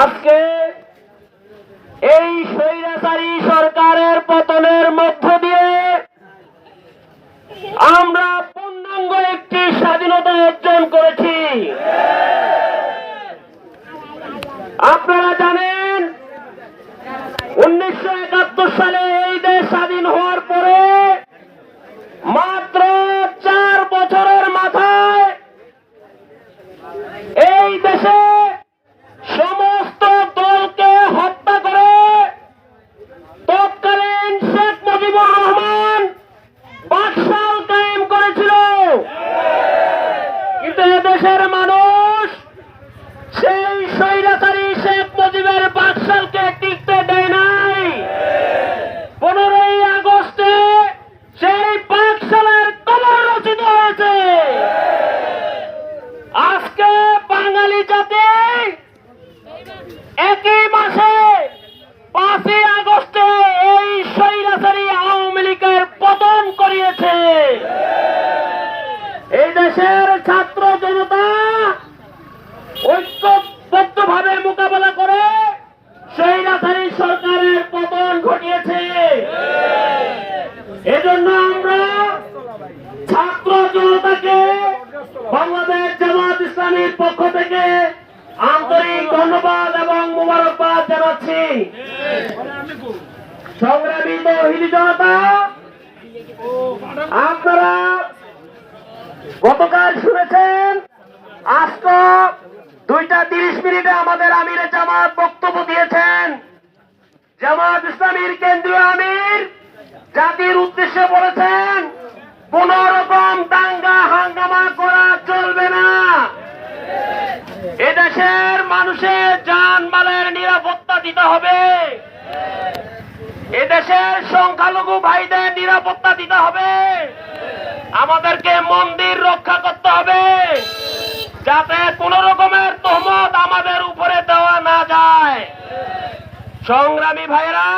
আজকে এই স্বৈরাচারী সরকারের পতনের মধ্য দিয়ে আমরা পূর্ণাঙ্গ একটি স্বাধীনতা অর্জন করেছি। আপনারা জানেন, উনিশশো একাত্তর সালে দেশের ছাত্র জনতা ঐক্যবদ্ধভাবে মোকাবেলা করে সেই স্বৈরাচারী সরকারের পতন ঘটিয়েছে। এজন্য আমরা ছাত্র জনতাকে, বাংলাদেশ জামাত ইসলামীর পক্ষ থেকে আন্তরিক ধন্যবাদ এবং মোবারকবাদ জানাচ্ছি। সংগ্রামী তৌহিদি জনতা, আপনারা গতকাল শুনেছেন আজ তো দুইটা তিরিশ মিনিটে আমাদের আমিরে জামাত বক্তব্য দিয়েছেন। জামাত ইসলামীর কেন্দ্রীয় আমির জাতির উদ্দেশ্যে বলেছেন, কোন রকম দাঙ্গা হাঙ্গামা করা চলবে না। এদেশের মানুষের জানমালের নিরাপত্তা দিতে হবে। এদেশের সংখ্যালঘু ভাইদের নিরাপত্তা দিতে হবে। আমাদেরকে মন্দির রক্ষা করতে হবে। যাতে কোন রকমের তহমত আমাদের উপরে দেওয়া না যায়। সংগ্রামী ভাইরা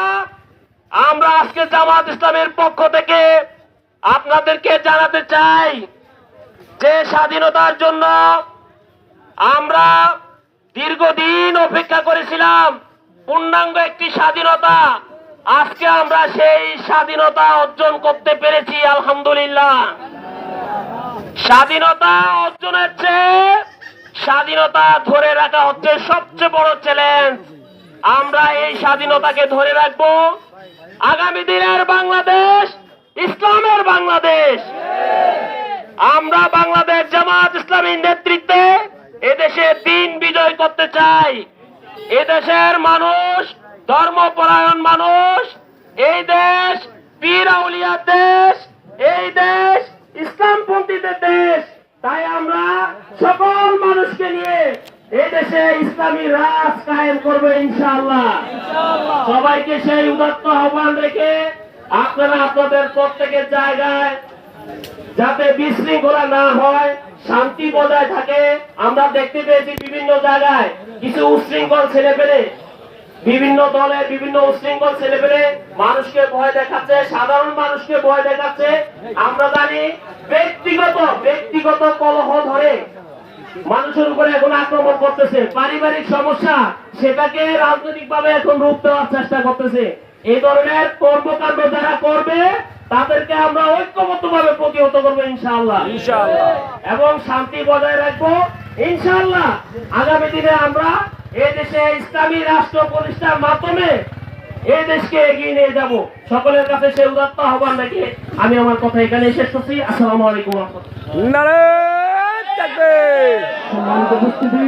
আমরা আজকে জামাত ইসলামের পক্ষ থেকে আপনাদেরকে জানাতে চাই যে স্বাধীনতার জন্য আমরা দীর্ঘদিন অপেক্ষা করেছিলাম। পূর্ণাঙ্গ একটি স্বাধীনতা আজকে আমরা সেই স্বাধীনতা অর্জন করতে পেরেছি, আলহামদুলিল্লাহ। স্বাধীনতা অর্জনের চেয়ে স্বাধীনতা ধরে রাখা হচ্ছে সবচেয়ে বড় চ্যালেঞ্জ আমরা এই স্বাধীনতাকে ধরে রাখব। আগামী দিনের বাংলাদেশ, ইসলামের বাংলাদেশ। আমরা বাংলাদেশ জামাত ইসলামীর নেতৃত্বে এদেশে দিন বিজয় করতে চাই। এদেশের মানুষ, ধর্মপরায়ণ মানুষ এই দেশ পীর আউলিয়ার দেশ এই দেশ ইসলামপন্থীদের দেশ। তাই আমরা সকল মানুষকে নিয়ে এই দেশে ইসলামী রাজ কায়েম করব ইনশাআল্লাহ। সবাইকে সেই উদাত্ত আহ্বান রেখে আপনারা আপনাদের প্রত্যেকের জায়গায় যাতে বিশৃঙ্খলা না হয় শান্তি বজায় থাকে। আমরা দেখতে পেয়েছি বিভিন্ন জায়গায় কিছু উশৃঙ্খল ছেলে পেলে বিভিন্ন দলের বিভিন্ন উশৃঙ্খল ছেলে পেলে মানুষকে ভয় দেখাচ্ছে সাধারণ মানুষকে ভয় দেখাচ্ছে। আমরা জানি ব্যক্তিগত ব্যক্তিগত কলহ ধরে মানুষের উপরে এখন আক্রমণ করতেছে। পারিবারিক সমস্যা সেটাকে রাজনৈতিক ভাবে এখন রূপ দেওয়ার চেষ্টা করতেছে। এই ধরনের কর্মকাণ্ড যারা করবে তাদেরকে আমরা ঐক্যবদ্ধ ভাবে প্রতিহত করব ইনশাআল্লাহ। এবং শান্তি বজায় রাখব। ইনশাআল্লাহ আগামী দিনে আমরা দেশে ইসলামী রাষ্ট্র প্রতিষ্ঠার মাধ্যমে এই দেশকে এগিয়ে নিয়ে যাব। সকলের কাছে সে উদাত্ত হবার নাকি আমি আমার কথা এখানে শেষ করছি। আসসালামু আলাইকুম সম্মানিত উপস্থিতি।